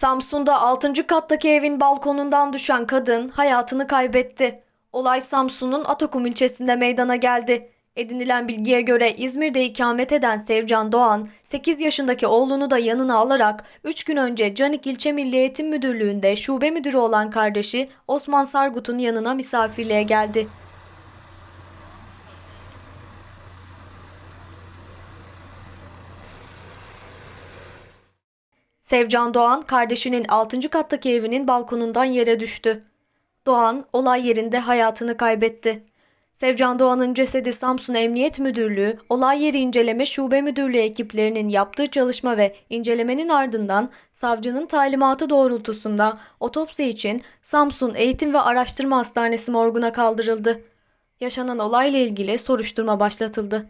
Samsun'da 6. kattaki evin balkonundan düşen kadın hayatını kaybetti. Olay Samsun'un Atakum ilçesinde meydana geldi. Edinilen bilgiye göre İzmir'de ikamet eden Sevcan Doğan, 8 yaşındaki oğlunu da yanına alarak 3 gün önce Canik İlçe Milli Eğitim Müdürlüğü'nde şube müdürü olan kardeşi Osman Sargut'un yanına misafirliğe geldi. Sevcan Doğan kardeşinin 6. kattaki evinin balkonundan yere düştü. Doğan olay yerinde hayatını kaybetti. Sevcan Doğan'ın cesedi Samsun Emniyet Müdürlüğü, olay yeri inceleme şube müdürlüğü ekiplerinin yaptığı çalışma ve incelemenin ardından savcının talimatı doğrultusunda otopsi için Samsun Eğitim ve Araştırma Hastanesi morguna kaldırıldı. Yaşanan olayla ilgili soruşturma başlatıldı.